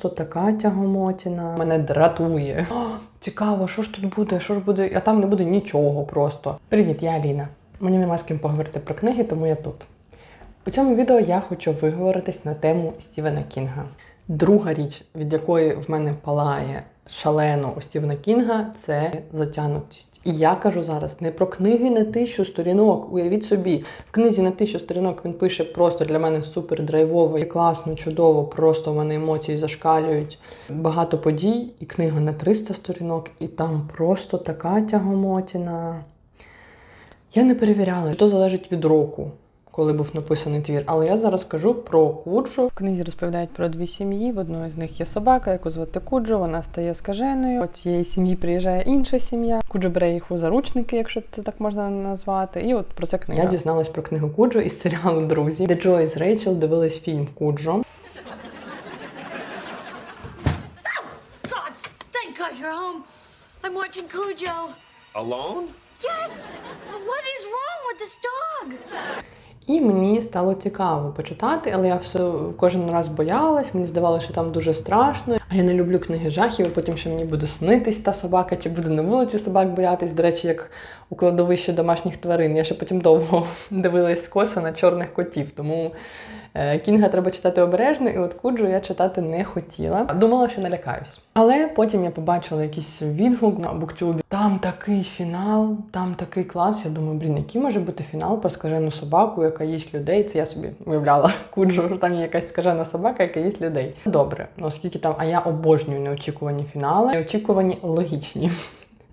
То така тягомотіна мене дратує. О, цікаво, що ж тут буде, що ж буде, а там не буде нічого просто. Привіт, я Аліна. Мені нема з ким поговорити про книги, тому я тут. У цьому відео я хочу виговоритись на тему Стівена Кінга. Друга річ, від якої в мене палає шалено у Стівена Кінга, це затягнутість. І я кажу зараз не про книги на тисячу сторінок. Уявіть собі, в книзі на тисячу сторінок він пише просто для мене супер драйвово і класно, чудово. Просто в мене емоції зашкалюють. Багато подій, і книга на 300 сторінок, і там просто така тягомотіна. Я не перевіряла, що залежить від року, коли був написаний твір. Але я зараз кажу про Куджу. В книзі розповідають про дві сім'ї. В одної з них є собака, яку звати Куджо. Вона стає скаженою. От цієї сім'ї приїжджає інша сім'я. Куджо бере їх у заручники, якщо це так можна назвати. І от про це книга. Я дізналась про книгу Куджо із серіалу Друзі, де Джо із Рейчел дивились фільм Куджо. God, God you're home. I'm watching Cujo. Alone? Yes! What І мені стало цікаво почитати, але я все кожен раз боялась. Мені здавалося, що там дуже страшно. А я не люблю книги жахів. і Потім ще мені буде снитись та собака, чи буде на вулиці собак боятись. До речі, як у кладовищі домашніх тварин. Я ще потім довго дивилась скоса на чорних котів. Тому кінга треба читати обережно, і от куджу я читати не хотіла. Думала, що налякаюсь. Але потім я побачила якийсь відгук на буктюбі. Там такий фінал, там такий клас. Я думаю, блін, який може бути фінал про скажену собаку, яка їсть людей. Це я собі уявляла куджу, там є якась скажена собака, яка їсть людей. Добре, оскільки там, а я обожнюю неочікувані фінали, неочікувані логічні.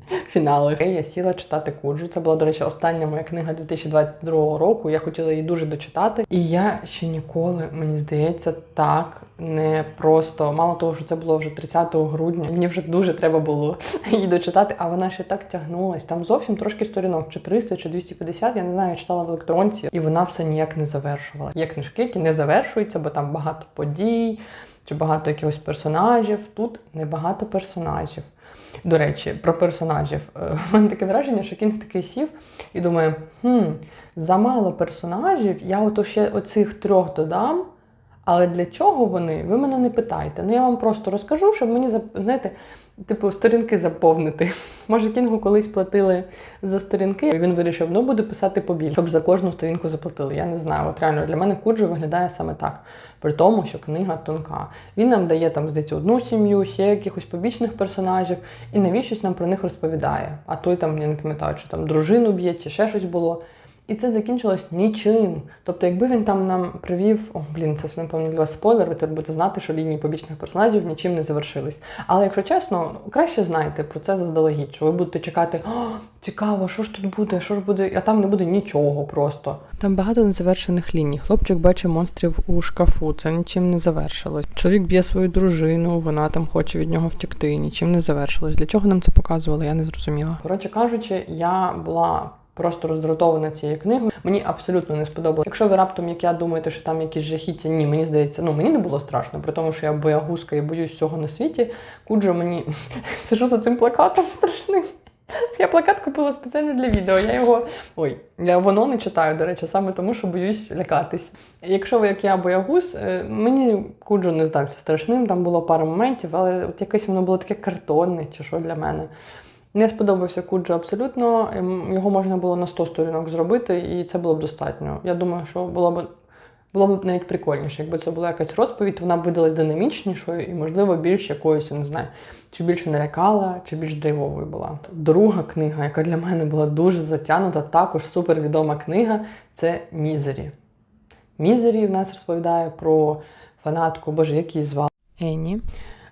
Фінали. Я сіла читати Куджу. Це була, до речі, остання моя книга 2022 року. Я хотіла її дуже дочитати. І я ще ніколи, мені здається, так не просто. Мало того, що це було вже 30 грудня. Мені вже дуже треба було її дочитати, а вона ще так тягнулась. Там зовсім трошки сторінок, чи 300, чи 250, я не знаю, я читала в електронці, і вона все ніяк не завершувала. Є книжки, які не завершуються, бо там багато подій, чи багато якихось персонажів. Тут небагато персонажів. До речі, про персонажів. Е, У мене таке враження, що кінг такий сів і думає: хм, замало персонажів, я ото ще оцих трьох додам. Але для чого вони? Ви мене не питайте. Ну я вам просто розкажу, щоб мені знаєте, типу, сторінки заповнити. Може, кінгу колись платили за сторінки, і він вирішив, ну буду писати побільше, щоб за кожну сторінку заплатили. Я не знаю. От реально для мене Куджо виглядає саме так. При тому, що книга тонка. Він нам дає там, здається, одну сім'ю, ще якихось побічних персонажів, і навіщось нам про них розповідає. А той там, я не пам'ятаю, чи там дружину б'є, чи ще щось було. І це закінчилось нічим. Тобто, якби він там нам привів, о, блін, це напевно для вас спойлер, ви будете знати, що лінії побічних персонажів нічим не завершились. Але якщо чесно, краще знайте про це заздалегідь, що ви будете чекати, о, цікаво, що ж тут буде, що ж буде, а там не буде нічого просто. Там багато незавершених ліній. Хлопчик бачить монстрів у шкафу, це нічим не завершилось. Чоловік б'є свою дружину, вона там хоче від нього втекти, нічим не завершилось. Для чого нам це показували, я не зрозуміла. Коротше кажучи, я була. Просто роздратована цією книгою. Мені абсолютно не сподобалося. Якщо ви раптом, як я думаєте, що там якісь жахіття, ні, мені здається, ну мені не було страшно, при тому, що я боягузка і боюсь всього на світі. Куджо мені сижу за цим плакатом страшним. Я плакат купила спеціально для відео. Я його. Ой, я воно не читаю, до речі, саме тому, що боюсь лякатись. Якщо ви, як я, боягуз, е, мені Куджо не здався страшним, там було пару моментів, але от якесь воно було таке картонне чи що для мене. Не сподобався Куджо абсолютно. Ем, Його можна було на 100 сторінок зробити, і це було б достатньо. Я думаю, що було б було б навіть прикольніше, якби це була якась розповідь, вона б видалась динамічнішою і, можливо, більш якоюсь, я не знаю, чи більше налякала, чи більш драйвовою була. Друга книга, яка для мене була дуже затягнута, також супервідома книга це Мізері. Мізері в нас розповідає про фанатку, боже, як її звали? Енні.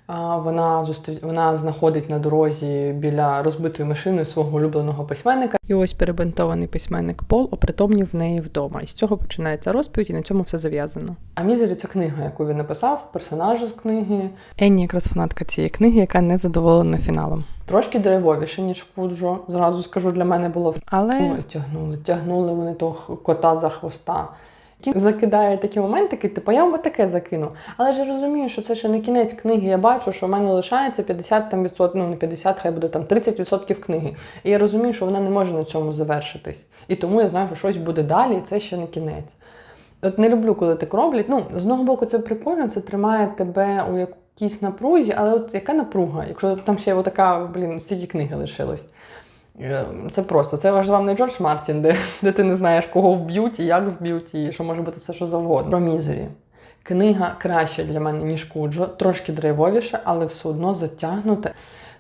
Вона зустріч... вона знаходить на дорозі біля розбитої машини свого улюбленого письменника. І ось перебинтований письменник Пол опритомнів в неї вдома. І з цього починається розповідь, і на цьому все зав'язано. А Мізері це книга, яку він написав, персонажі з книги. Енні якраз фанатка цієї книги, яка не задоволена фіналом. Трошки драйвовіше, ніж Куджо, зразу скажу, для мене було. Але Ой, тягнули, тягнули вони того кота за хвоста. Закидає такі моментики, типу, я вам таке закину. Але ж я розумію, що це ще не кінець книги. Я бачу, що в мене лишається 50 там відсотків, ну не 50, хай буде там 30% книги. І я розумію, що вона не може на цьому завершитись. І тому я знаю, що щось буде далі, і це ще не кінець. От не люблю, коли так роблять. Ну, з одного боку, це прикольно, це тримає тебе у якійсь напрузі, але от яка напруга? Якщо там ще така, блін, стільки книги лишилось. Е, Це просто, це ваш вам не Джордж Мартін, де, де ти не знаєш, кого вб'ють і як вб'ють, і що може бути все, що завгодно. Про мізері. Книга краща для мене, ніж Куджо, трошки драйвовіша, але все одно затягнута.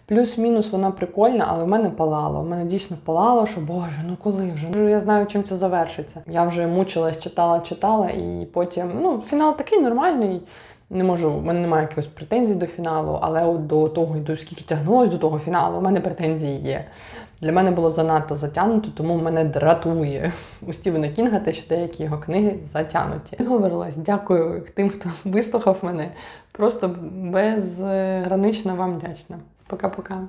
Плюс-мінус вона прикольна, але в мене палало. В мене дійсно палало, що Боже, ну коли вже? Ну я знаю, чим це завершиться. Я вже мучилась, читала, читала, і потім ну, фінал такий нормальний. Не можу, в мене немає якихось претензій до фіналу, але от до того, до скільки тягнулось до того фіналу, у мене претензії є. Для мене було занадто затягнуто, тому мене дратує у Стівена Кінга те, що деякі його книги затягнуті. Говорилась, дякую тим, хто вислухав мене. Просто безгранично вам вдячна. Пока-пока.